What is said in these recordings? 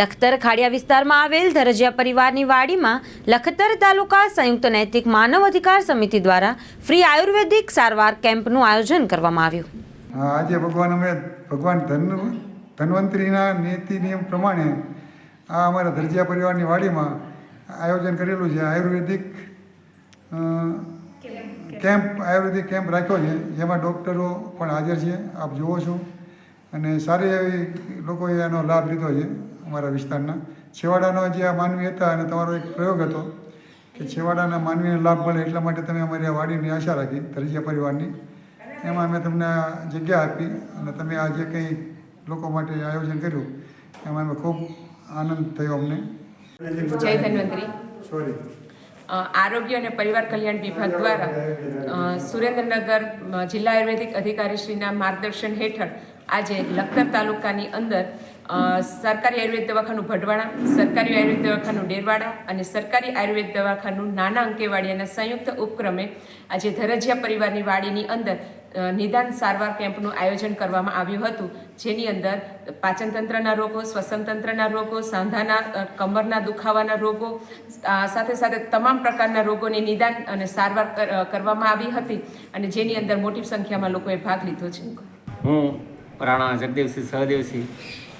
લખતર ખાડિયા વિસ્તારમાં આવેલ ધરજિયા પરિવારની વાડીમાં લખતર તાલુકા સંયુક્ત નૈતિક માનવ અધિકાર સમિતિ દ્વારા ફ્રી આયુર્વેદિક સારવાર કેમ્પનું આયોજન કરવામાં આવ્યું. આજે ભગવાન અમે ભગવાન ધન ધન્વંતરીના નીતિ નિયમ પ્રમાણે આ અમારા ધરજિયા પરિવારની વાડીમાં આયોજન કરેલું છે. આયુર્વેદિક કેમ્પ આયુર્વેદિક કેમ્પ રાખ્યો છે. જેમાં ડૉક્ટરો પણ હાજર છે. આપ જુઓ છો. અને સારી એવી લોકોએ એનો લાભ લીધો છે. અમારા વિસ્તારના. છેવાડાનો જે આ માનવી હતા અને તમારો એક પ્રયોગ હતો કે છેવાડાના માનવીને લાભ મળે એટલા માટે તમે અમારી આ વાડીની આશા રાખી દરજીયા પરિવારની. એમાં અમે તમને જગ્યા આપી અને તમે આ જે કંઈ લોકો માટે આયોજન કર્યું એમાં અમે ખૂબ આનંદ થયો અમને. જય ધન્વંતરી. સોરી આરોગ્ય અને પરિવાર કલ્યાણ વિભાગ દ્વારા સુરેન્દ્રનગર જિલ્લા આયુર્વેદિક અધિકારીશ્રીના માર્ગદર્શન હેઠળ આજે લખતર તાલુકાની અંદર સરકારી આયુર્વેદ દવાખાનું ભડવાડા સરકારી આયુર્વેદ દવાખાનું ડેરવાડા અને સરકારી આયુર્વેદ દવાખાનું નાના અંકેવાડિયાના સંયુક્ત ઉપક્રમે આજે ધરજીયા પરિવારની વાડીની અંદર નિદાન સારવાર કેમ્પનું આયોજન કરવામાં આવ્યું હતું. જેની અંદર પાચનતંત્રના રોગો, શ્વસનતંત્રના રોગો, સાંધાના કમરના દુખાવાના રોગો સાથે સાથે તમામ પ્રકારના રોગોની નિદાન અને સારવાર કર- કરવામાં આવી હતી અને જેની અંદર મોટી સંખ્યામાં લોકોએ ભાગ લીધો છે. હું રાણા જગદેવસિંહ સહદેવસિંહ,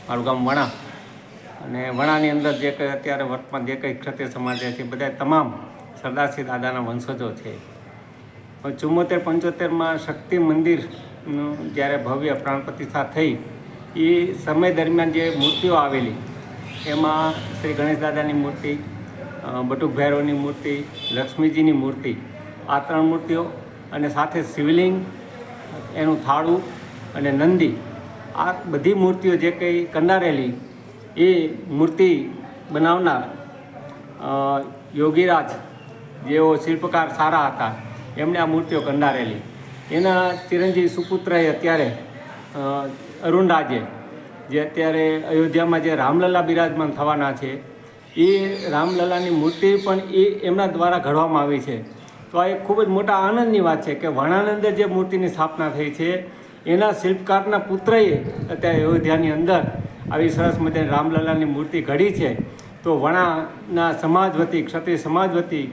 મારું ગામ વણા. અને વણાની અંદર જે કંઈ અત્યારે વર્તમાન જે કંઈ ક્ષત્રિય સમાજ છે બધા તમામ સરદારસિંહ દાદાના વંશજો છે. ચુમ્મોતેર, પંચોતેરમાં શક્તિ મંદિરનું જ્યારે ભવ્ય પ્રાણ પ્રતિષ્ઠા થઈ, એ સમય દરમિયાન જે મૂર્તિઓ આવેલી, એમાં શ્રી ગણેશ દાદાની મૂર્તિ બટુક ભૈરવની મૂર્તિ, લક્ષ્મીજીની મૂર્તિ, આ ત્રણ મૂર્તિઓ અને સાથે શિવલિંગ, એનું થાળું અને નંદી, આ બધી મૂર્તિઓ જે કંઈ કંડારેલી, એ મૂર્તિ બનાવનાર યોગીરાજ જેઓ શિલ્પકાર સારા હતા, એમણે આ મૂર્તિઓ કંડારેલી. એના ચિરંજીવી સુપુત્રએ અત્યારે અરુણરાજે જે અત્યારે અયોધ્યામાં જે રામલલા બિરાજમાન થવાના છે, એ રામલલાની મૂર્તિ પણ એ એમના દ્વારા ઘડવામાં આવી છે. તો આ એક ખૂબ જ મોટા આનંદની વાત છે કે વણાનંદે જે મૂર્તિની સ્થાપના થઈ છે એના શિલ્પકારના પુત્રએ અત્યારે અયોધ્યાની અંદર આવી સરસ મજાની રામલલાની મૂર્તિ ઘડી છે. તો વણાના સમાજ વતી ક્ષત્રિય સમાજ વતી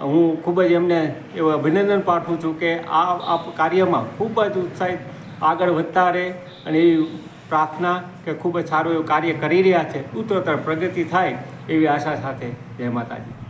હું ખૂબ જ એમને એવું અભિનંદન પાઠવું છું કે આ આ કાર્યમાં ખૂબ જ ઉત્સાહિત આગળ વધતા રહે અને એવી પ્રાર્થના કે ખૂબ જ સારું એવું કાર્ય કરી રહ્યા છે. ઉત્તરોત્તર પ્રગતિ થાય એવી આશા સાથે. જય માતાજી.